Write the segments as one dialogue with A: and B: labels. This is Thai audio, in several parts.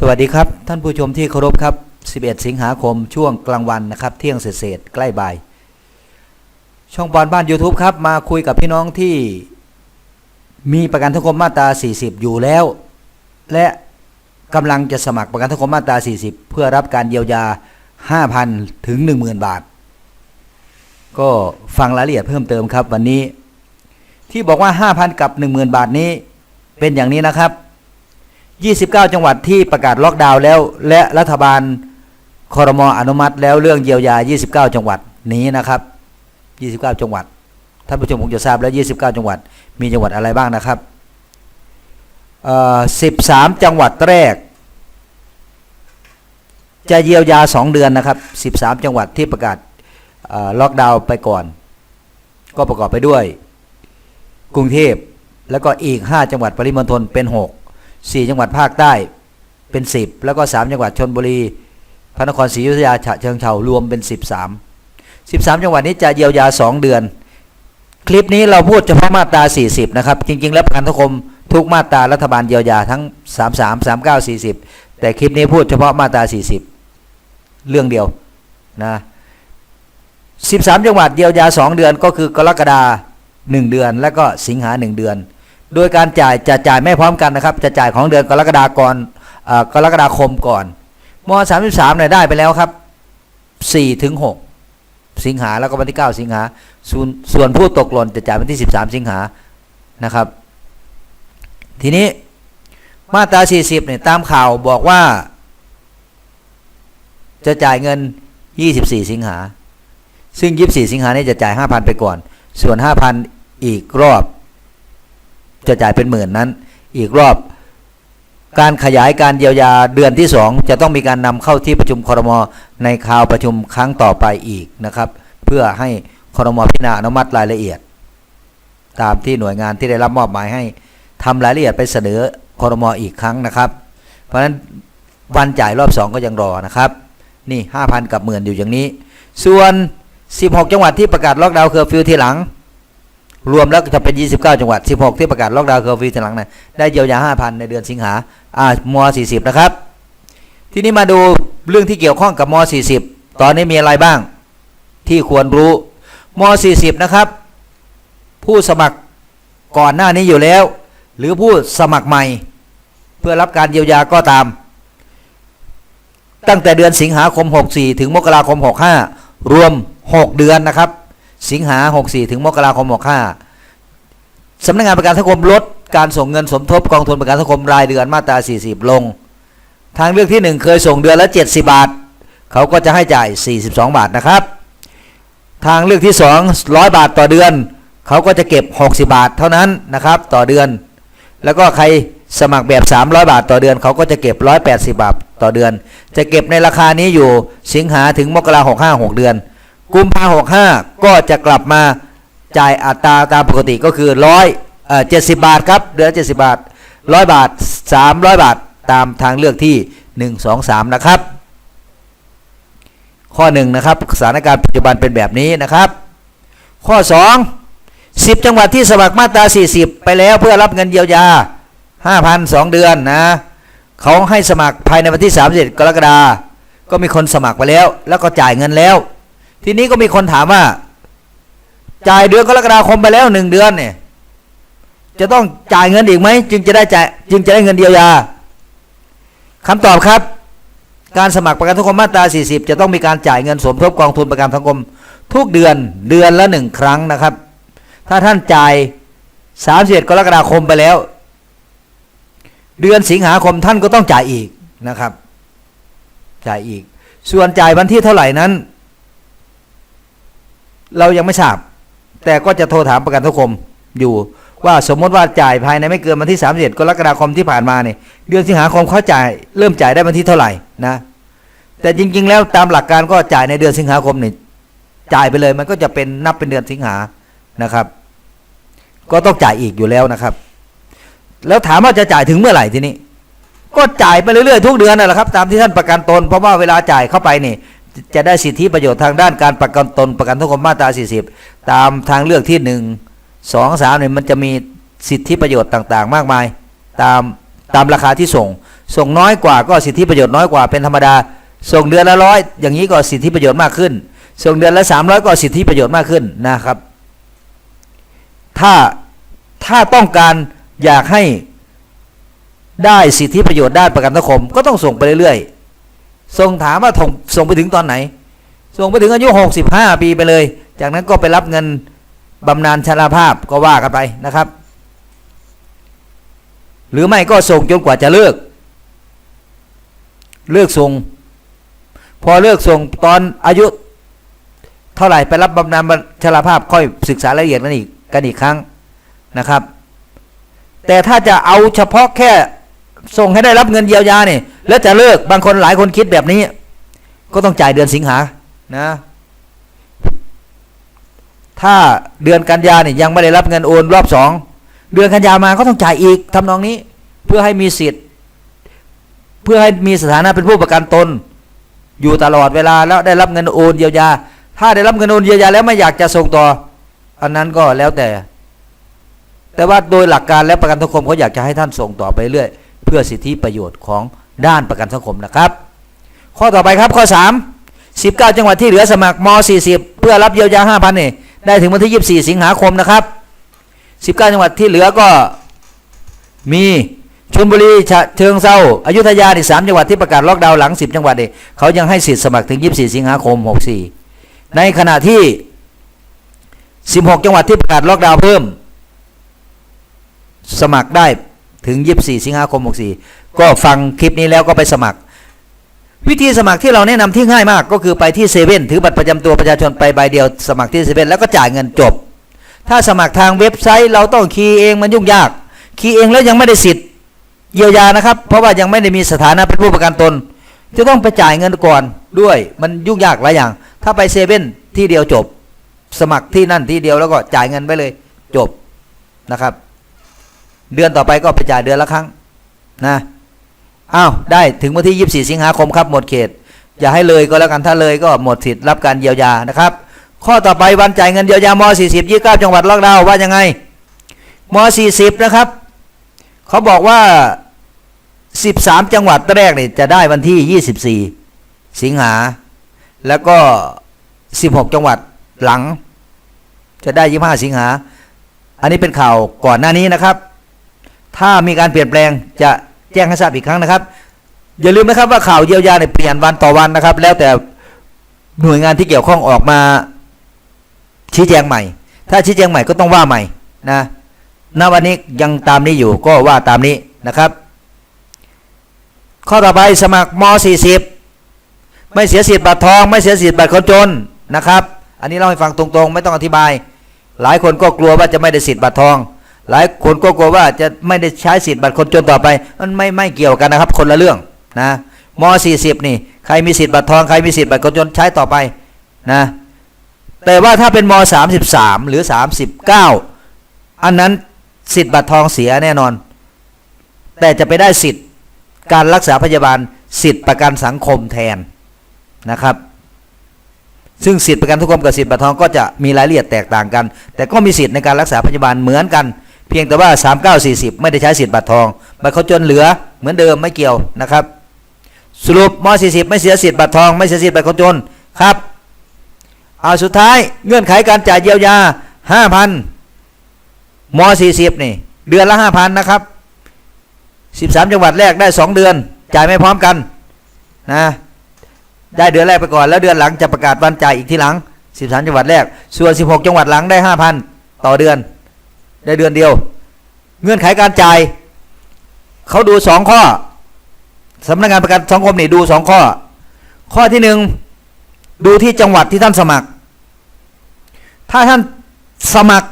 A: สวัสดีครับ ท่านผู้ชมที่เคารพครับ 11 สิงหาคมช่วงกลางวันนะครับ เที่ยงเศษๆใกล้บ่าย ช่องบอลบ้าน YouTube ครับ มาคุยกับพี่น้องที่มีประกันสังคมมาตรา 40 อยู่แล้ว และกำลังจะสมัครประกันสังคมมาตรา 40 เพื่อรับการเยียวยา 5,000 ถึง 10,000 บาท ก็ฟังรายละเอียดเพิ่มเติมครับวันนี้ ที่บอกว่า 5,000 กับ 10,000 บาทนี้เป็นอย่างนี้นะครับ 29 จังหวัดที่ประกาศล็อกดาวน์แล้ว และรัฐบาลคอรมออนุมัติ แล้วเรื่องเยียวยา 29 จังหวัดนี้นะครับ 29 จังหวัดท่านผู้ชมคงจะทราบแล้ว 29 จังหวัด มีจังหวัดอะไรบ้างนะครับเอ่อ13 จังหวัดแรก จะเยียวยา 2 เดือนนะครับ 13 จังหวัดที่ประกาศล็อกดาวน์ไปก่อน ก็ประกอบไปด้วย กรุงเทพแล้วก็อีก 5 จังหวัดปริมณฑลเป็น 6 4 จังหวัดภาคใต้เป็น 10 แล้วก็ 3 จังหวัดชนบุรี พระนครศรีอยุธยาฉะเชิงเทารวมเป็น 13 13 จังหวัดนี้จะเยียวยา 2 เดือน คลิปนี้เราพูดเฉพาะมาตรา 40 นะครับ จริง ๆ แล้วประกันสังคมทุกมาตรารัฐบาลเยียวยาทั้ง 33 39 40 แต่คลิปนี้พูดเฉพาะมาตรา 40 เรื่องเดียวนะ13 จังหวัดเยียวยา 2 เดือนก็คือกรกฎา1เดือน แล้วก็สิงหา 1 เดือน โดยการจ่ายจะจ่ายไม่พร้อมกันนะครับ จะจ่ายของเดือนกรกฎาคมก่อกรกฎาคมก่อนม33เนี่ยได้ไปแล้วครับ4ถึง6สิงหาแล้วก็วันที่ 9 สิงหาส่วนส่วนผู้ตกหล่นจะจ่ายวันที่ 13 สิงหานะครับ ทีนี้มาตรา 40เนี่ยตามข่าวบอกว่า จะจ่ายเงิน 24 สิงหาซึ่ง 24 สิงหาเนี่ยจะจ่าย 5,000 ไปก่อน ส่วน 5,000 อีกรอบ จะจ่ายเป็นหมื่นนั้น อีกรอบ การขยายการเยียวยาเดือนที่ 2 จะต้องมีการนำเข้าที่ประชุมครมในคราวประชุมครั้งต่อไปอีกนะครับ เพื่อให้ครมพิจารณาอนุมัติรายละเอียด ตามที่หน่วยงานที่ได้รับมอบหมายให้ทำรายละเอียดไปเสนอครมอีกครั้งนะครับ เพราะฉะนั้นวันจ่ายรอบ 2 ก็ยังรอนะครับ นี่ 5,000 กับหมื่นอยู่อย่างนี้ ส่วน 16 จังหวัดที่ประกาศล็อกดาวน์เคอร์ฟิวทีหลัง รวมแล้วจะเป็น 29 จังหวัด 16 ที่ประกาศล็อกดาวน์เคอร์ฟิวทีหลังนะได้เยียวยา 5,000 ในเดือนสิงหาอ่าม40 นะครับ ทีนี้มาดูเรื่องที่เกี่ยวข้องกับม40 ตอนนี้มีอะไรบ้าง ที่ควรรู้ม40 นะครับ ผู้สมัครก่อนหน้านี้อยู่แล้ว หรือผู้สมัครใหม่ เพื่อรับการเยียวยาก็ตาม ตั้งแต่เดือนสิงหาคม 64 ถึงมกราคม 65 รวม 6 เดือนนะครับ สิงหา 64 ถึงมกราคม 65สำนักงานประกันสังคมลดการส่งเงินสมทบกองทุนประกันสังคมรายเดือนมาตรา 40 ลง ทางเลือกที่ 1 เคยส่งเดือนละ 70 บาท เขาก็จะให้จ่าย 42 บาทนะครับ ทางเลือกที่ 2 100 บาทต่อเดือน เขาก็จะเก็บ 60 บาทเท่านั้นนะครับต่อเดือน แล้วก็ใครสมัครแบบ 300 บาทต่อเดือน เขาก็จะเก็บ 180 บาทต่อเดือน จะเก็บในราคานี้อยู่สิงหาถึงมกราคม65 6เดือน กุมภาหกห้าก็จะกลับมาจ่ายอัตราตามปกติก็คือร้อยเจ็ดสิบบาทครับเดือนเจ็ดสิบาทร้อยบาทสามร้อยบาทตามทางเลือกที่หนึ่งสองสามนะครับ ข้อหนึ่งนะครับสถานการณ์ปัจจุบันเป็นแบบนี้นะครับ ข้อสองสิบจังหวัดที่สมัครมาตราสี่สิบไปแล้วเพื่อรับเงินเยียวยาห้าพันสองเดือนนะเขาให้สมัครภายในวันที่สามสิบกรกฎาก็มีคนสมัครไปแล้ว แล้วก็จ่ายเงินแล้ว ทีนี้ก็มีคนถามว่า จ่ายเดือนกรกฎาคมไปแล้วหนึ่งเดือนเนี่ย จะต้องจ่ายเงินอีกไหมจึงจะได้จ่ายจึงจะได้เงินเยียวยาคำตอบครับ การสมัครประกันสังคมมาตรา 40 จะต้องมีการจ่ายเงินสมทบกองทุนประกันสังคม ทุกเดือนเดือนละหนึ่งครั้งนะครับ ถ้าท่านจ่าย31กรกฎาคมไปแล้ว เดือนสิงหาคมท่านก็ต้องจ่ายอีกนะครับ จ่ายอีก ส่วนจ่ายวันที่เท่าไหร่นั้น เรายังไม่ทราบ แต่ก็จะโทรถามประกันสังคมอยู่ว่าสมมติว่าจ่ายภายในไม่เกินวันที่31กรกฎาคมที่ผ่านมาเนี่ยเดือนสิงหาคมเขาจ่ายเริ่มจ่ายได้วันที่เท่าไหร่นะ แต่จริง ๆ แล้วตามหลักการก็จ่ายในเดือนสิงหาคมเนี่ยจ่ายไปเลยมันก็จะเป็นนับเป็นเดือนสิงหานะครับ ก็ต้องจ่ายอีกอยู่แล้วนะครับ แล้วถามว่าจะจ่ายถึงเมื่อไหร่ทีนี้ ก็จ่ายไปเรื่อยๆทุกเดือนนั่นแหละครับ ตามที่ท่านประกันตนเพราะว่าเวลาจ่ายเข้าไปนี่ จะได้สิทธิประโยชน์ทางด้านการประกันตนประกันสังคมมาตรา 40 ตามทางเลือกที่ 1 2 3เนี่ยมันจะมีสิทธิประโยชน์ต่างๆ มากมาย ตามตามราคาที่ส่ง ส่งน้อยกว่าก็สิทธิประโยชน์น้อยกว่าเป็นธรรมดา ส่งเดือนละร้อยอย่างนี้ก็สิทธิประโยชน์มากขึ้น ส่งเดือนละสามร้อยก็สิทธิประโยชน์มากขึ้นนะครับ ถ้าถ้าต้องการอยากให้ได้สิทธิประโยชน์ด้านประกันสังคม ก็ต้องส่งไปเรื่อยๆ ส่งถามว่าถงส่งไปถึงตอนไหน ส่งไปถึงอายุ65 ปีไปเลย จากนั้นก็ไปรับเงินบำนาญชราภาพก็ว่ากันไปนะครับ หรือไม่ก็ส่งจนกว่าจะเลิก เลิกส่ง พอเลิกส่งตอนอายุ เท่าไหร่ไปรับบำนาญชราภาพค่อยศึกษารายละเอียดกันอีกกันอีกครั้งนะครับ แต่ถ้าจะเอาเฉพาะแค่ส่งให้ได้รับเงินเยียวยาเนี่ย แล้วจะเลิกบางคนหลายคนคิดแบบนี้ ก็ต้องจ่ายเดือนสิงหานะ ถ้าเดือนกันยาเนี่ยยังไม่ได้รับเงินโอนรอบสองเดือนกันยามาก็ต้องจ่ายอีกทำนองนี้ เพื่อให้มีสิทธิ์ เพื่อให้มีสถานะเป็นผู้ประกันตน อยู่ตลอดเวลาแล้วได้รับเงินโอนเยียวยา ถ้าได้รับเงินโอนเยียวยาแล้วไม่อยากจะส่งต่อ อันนั้นก็แล้วแต่ แต่ว่าโดยหลักการและประกันสังคมเขาอยากจะให้ท่านส่งต่อไปเรื่อย เพื่อสิทธิประโยชน์ของ ด้านประกันสังคมนะครับ ข้อต่อไปครับข้อ 3 19 จังหวัดที่เหลือสมัครม 40 เพื่อรับเยียวยา5,000นี่ได้ถึงวันที่ 24 สิงหาคมนะครับ 19 จังหวัดที่เหลือก็มีชลบุรีฉะเชิงเซาอายุธยาอีก3จังหวัดที่ประกาศล็อกดาวน์หลัง 10 จังหวัดนี่เขายังให้สิทธิ์สมัครถึง 24 สิงหาคม 64 ในขณะที่ 16 จังหวัดที่ประกาศล็อกดาวน์เพิ่ม สมัครได้ถึง 24 สิงหาคม 64 ก็ฟังคลิปนี้แล้วก็ไปสมัคร วิธีสมัครที่เราแนะนำที่ง่ายมาก ก็คือไปที่เซเว่นถือบัตรประจำตัวประชาชนไปใบเดียวสมัครที่เซเว่นแล้วก็จ่ายเงินจบ ถ้าสมัครทางเว็บไซต์ เราต้องคีย์เองมันยุ่งยาก คีย์เองแล้วยังไม่ได้สิทธิ์เยียวยานะครับ เพราะว่ายังไม่ได้มีสถานะเป็นผู้ประกันตน จะต้องไปจ่ายเงินก่อนด้วยมันยุ่งยากหลายอย่าง ถ้าไปเซเว่นที่เดียวจบ สมัครที่นั่นที่เดียวแล้วก็จ่ายเงินไปเลยจบนะครับ เดือนต่อไปก็ไปจ่ายเดือนละครั้งนะ อ้าวได้ถึงวันที่ 24 สิงหาคมครับหมดเขต อย่าให้เลยก็แล้วกันถ้าเลยก็หมดสิทธิ์รับการเยียวยานะครับ ข้อต่อไปวันจ่ายเงินเยียวยาม40 29 จังหวัดล็อกดาวว่ายังไงม40 นะครับ เขาบอกว่า 13 จังหวัดแรกเนี่ยจะได้วันที่ 24 สิงหา แล้วก็ 16 จังหวัดหลัง จะได้ 25 สิงหา อันนี้เป็นข่าวก่อนหน้านี้นะครับ ถ้ามีการเปลี่ยนแปลงจะ แจ้งให้ทราบอีกครั้งนะครับ อย่าลืมนะครับว่าข่าวเยียวยาเนี่ยเปลี่ยนวันต่อวันนะครับ แล้วแต่หน่วยงานที่เกี่ยวข้องออกมาชี้แจงใหม่ ถ้าชี้แจงใหม่ก็ต้องว่าใหม่นะณวันนี้ยังตามนี้อยู่ก็ว่าตามนี้นะครับ ข้อต่อไปสมัครม 40 ไม่เสียสิทธิ์บัตรทอง ไม่เสียสิทธิ์บัตรคนจนนะครับ อันนี้เล่าให้ฟังตรงๆ ไม่ต้องอธิบาย หลายคนก็กลัวว่าจะไม่ได้สิทธิ์บัตรทอง หลายคนก็กลัวว่าจะไม่ได้ใช้สิทธิ์บัตรคนจนต่อไป มันไม่ไม่เกี่ยวกันนะครับ คนละเรื่องนะม 40 นี่ใครมีสิทธิ์บัตรทองใครมีสิทธิ์บัตรคนจนใช้ต่อไปนะแต่ว่าถ้าเป็นม 33 หรือ 39 อันนั้นสิทธิ์บัตรทองเสียแน่นอน แต่จะไปได้สิทธิ์การรักษาพยาบาลสิทธิ์ประกันสังคมแทนนะครับ ซึ่งสิทธิประกันสังคมกับสิทธิบัตรทองก็จะมีรายละเอียดแตกต่างกัน แต่ก็มีสิทธิ์ในการรักษาพยาบาลเหมือนกัน เพียงแต่ว่า 39 40 ไม่ได้ใช้สิทธิ์บัตรทองบัตรเขาจนเหลือเหมือนเดิมไม่เกี่ยวนะครับ สรุปม 40 ไม่เสียสิทธิ์บัตรทอง ไม่เสียสิทธิ์บัตรคนจนครับเอาสุดท้ายเงื่อนไขการจ่ายเยียวยา 5,000ม 40 นี่ เดือนละ 5,000 นะครับ 13 จังหวัดแรกได้ 2 เดือน จ่ายไม่พร้อมกันนะได้เดือนแรกไปก่อนแล้วเดือนหลังจะประกาศวันจ่ายอีกทีหลัง 13 จังหวัดแรก ส่วน 16 จังหวัดหลังได้ 5,000 ต่อเดือน ได้เดือนเดียว เงื่อนไขการจ่ายเขาดู2ข้อสำนักงานประกันสังคมนี่ดู2ข้อ ข้อที่1ดูที่จังหวัดที่ท่านสมัคร ถ้าท่านสมัคร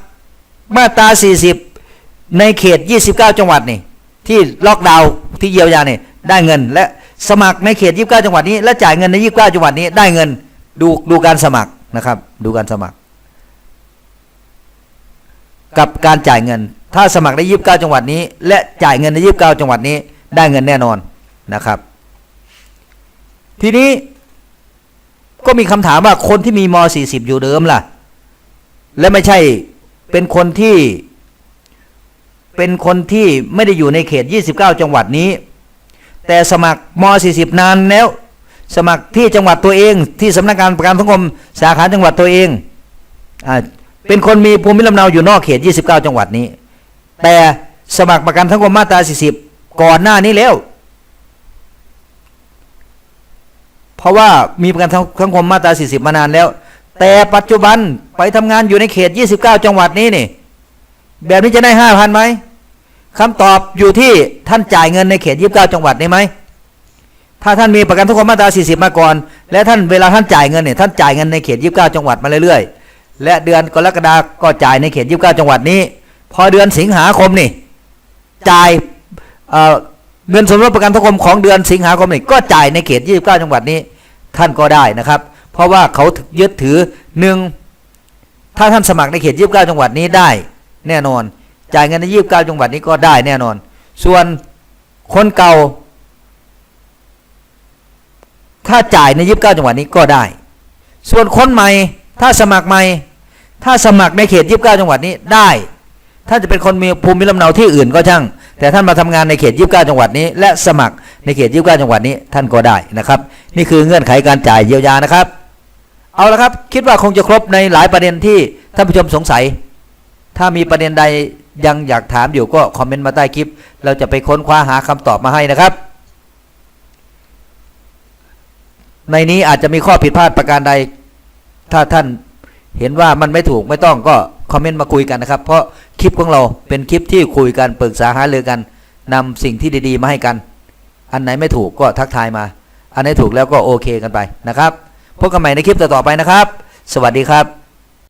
A: มาตรา40 ในเขต 29 จังหวัดนี่ที่ล็อกดาวน์ที่เยียวยาเนี่ยได้เงิน และสมัครในเขต 29 จังหวัดนี้ และจ่ายเงินใน 29 จังหวัดนี้ได้เงินดูดูการสมัครนะครับ ดูการสมัคร กับการจ่ายเงิน ถ้าสมัครใน29จังหวัดนี้ และจ่ายเงินใน29จังหวัดนี้ ได้เงินแน่นอนนะครับ ทีนี้ก็มีคำถามว่าคนที่มีม 40 อยู่เดิมล่ะ และไม่ใช่เป็นคนที่ เป็นคนที่ไม่ได้อยู่ในเขต 29 จังหวัดนี้ แต่สมัครม .40 นานแล้ว สมัครที่จังหวัดตัวเอง ที่สำนักงานประกันสังคมสาขาจังหวัดตัวเองอ่า เป็นคนมีภูมิลำเนาอยู่นอกเขต 29 จังหวัดนี้ แต่สมัครประกันสังคมมาตรา 40 ก่อนหน้านี้แล้ว เพราะว่ามีประกันสังคมมาตรา 40 มานานแล้ว แต่ปัจจุบันไปทำงานอยู่ในเขต 29 จังหวัดนี้นี่แบบนี้จะได้5,000ไหมคำตอบอยู่ที่ท่านจ่ายเงินในเขต 29 จังหวัดนี้ไหมถ้าท่านมีประกันสังคมมาตรา 40 มาก่อน และท่านเวลาท่านจ่ายเงินเนี่ยท่านจ่ายเงินในเขต 29 จังหวัดมาเรื่อยๆ และเดือนกรกฎาก็จ่ายในเขต29จังหวัดนี้ พอเดือนสิงหาคมนี่จ่ายเอ่อเงินสมรสประกันสังคมของเดือนสิงหาคมนี่ก็จ่ายในเขต29จังหวัดนี้ท่านก็ได้นะครับ เพราะว่าเขายึดถือหนึ่งถ้าท่านสมัครในเขต29จังหวัดนี้ได้แน่นอน จ่ายเงินใน29จังหวัดนี้ก็ได้แน่นอน ส่วนคนเก่า ถ้าจ่ายใน29จังหวัดนี้ก็ได้ ส่วนคนใหม่ ถ้าสมัครใหม่ ถ้าสมัครในเขต29จังหวัดนี้ได้ ท่านจะเป็นคนมีภูมิลำเนาที่อื่นก็ช่าง แต่ท่านมาทำงานในเขต29จังหวัดนี้ และสมัครในเขต29จังหวัดนี้ท่านก็ได้นะครับ นี่คือเงื่อนไขการจ่ายเยียวยานะครับ เอาละครับ คิดว่าคงจะครบในหลายประเด็นที่ท่านผู้ชมสงสัย ถ้ามีประเด็นใดยังอยากถามอยู่ก็คอมเมนต์มาใต้คลิป เราจะไปค้นคว้าหาคำตอบมาให้นะครับ ในนี้อาจจะมีข้อผิดพลาดประการใด ถ้าท่านเห็นว่ามันไม่ถูกไม่ต้องก็คอมเมนต์มาคุยกันนะครับ เพราะคลิปของเราเป็นคลิปที่คุยกันปรึกษาหารือกันนำสิ่งที่ดีๆ มาให้กัน อันไหนไม่ถูกก็ทักทายมา อันไหนถูกแล้วก็โอเคกันไปนะครับพบกันใหม่ในคลิปต่อๆไปนะครับ สวัสดีครับ